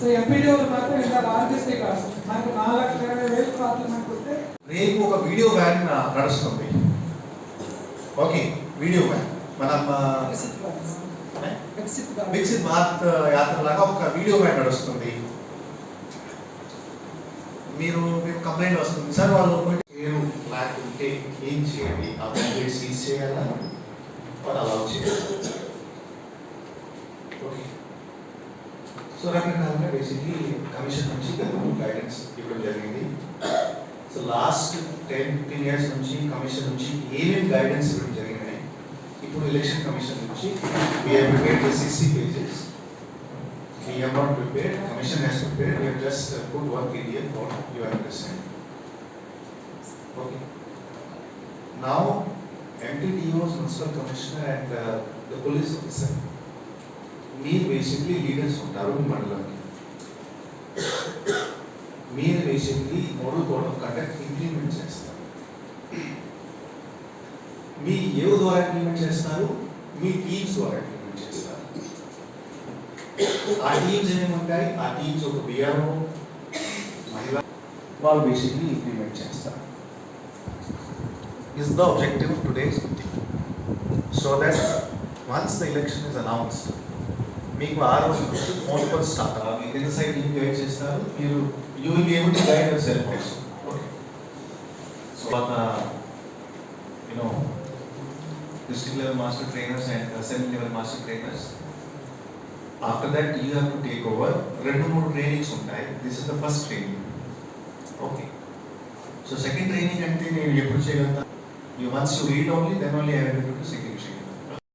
So MPDO మాత్రం ఇలా ఆర్గస్టే కాదు. మనకు నాలుగు లక్షల ఇరవై వేలు ప్రాబ్లం అనుకుంటే రేపు ఒక వీడియో వ్యాన్ నడుస్తుంది. ఓకే వీడియో వ్యాన్ మనం వికసిత్ భారత్. యాత్ర లాగా ఒక వీడియో వ్యాన్ నడుస్తుంది. మీరు మీకు కంప్లైంట్ వస్తుంది. సార్ వాళ్ళు మీరు బ్లాక్ ఉంటే ఏం చేయండి? ఆ చేయాలా? వాళ్ళు అలౌ చేయాలి? సో రకరకాలుగా బేసిక్లీ కమిషన్ నుంచి గైడెన్స్ ఇవ్వడం జరిగింది so last ten fifteen years నుంచి కమిషన్ నుంచి ఏమేమి గైడెన్స్ ఇవ్వడం జరిగినాయి ఇప్పుడు ఎలక్షన్ కమిషన్ నుంచి we are prepared sixty pages We have not prepared, commission has prepared, we have just uh, put one PDF for your understanding. Okay. Now, MTDOs, municipal commissioner and uh, the police officer, మీరు basically leaders ఉంటారు మీ మండలానికి. మీరు basically model code of conduct implement చేస్తారు. మీ ఏ ద్వారా implement చేస్తారు? మీ teams ద్వారా ఇంప్లిమెంట్ చేస్తారు. ఆ టీమ్స్ ఏమేమి ఉంటాయి? ఆ టీమ్స్ ఒక బిఆర్ఓ మహిళ వాళ్ళు బేసిక్లీ ఇంప్లిమెంట్ చేస్తారు. Is the objective today's so that once the election is announced మీకు ఆ రోజు నుంచి మోటిపల్ స్టార్ట్ మీరు సైడ్ టీమ్ గైడ్ చేస్తారు మీరు you will be able to guide yourself also okay so you know district level master trainers and assembly level master trainers after that you have to take over రెండు మూడు trainings ఉంటాయి this is the first training okay so second training అంటే నేను ఎప్పుడు చేయగలుగుతా you once you read only then only I will to second training